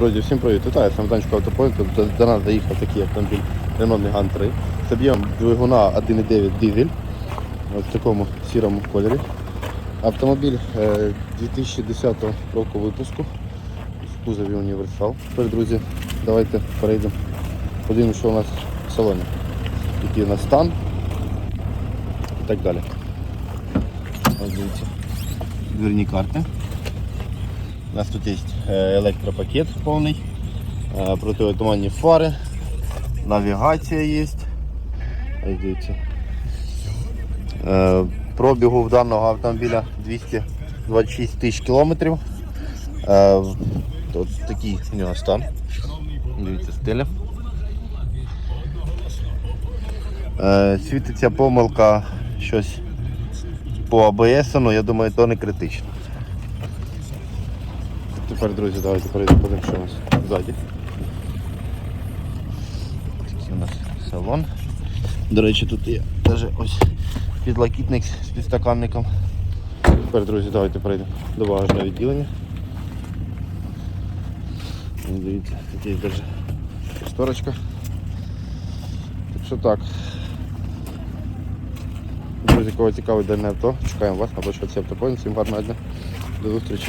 Друзі, всім привіт! Вітаю, сам Данчко Автопоінт. До, нас заїхав такий автомобіль Renault Megane 3. З об'ємом двигуна 1.9 дизель. Ось в такому сірому кольорі. Автомобіль е, 2010 року випуску. В кузові універсал. Тепер, друзі, давайте перейдемо. Подивимося, що у нас в салоні. Який у нас стан і так далі. Ось дивіться. Дверні карти. У нас тут є е, електропакет повний, е, противотуманні фари, навігація є. Е, Пробігу в даного автомобіля 226 тисяч кілометрів. Тут такий у нього стан. Дивіться, стиля. Світиться помилка щось по АБС, але я думаю, то не критично. Тепер, друзі, давайте перейдемо, що у нас ззаді. Такий у нас салон. До речі, тут є навіть ось підлокітник з підстаканником. Тепер, друзі, давайте перейдемо до багажного відділення. Дивіться, тут є навіть шторочка. Так що так. Друзі, кого цікавить дальне авто, чекаємо вас на площадці автопоінт. Всім гарного дня. До зустрічі.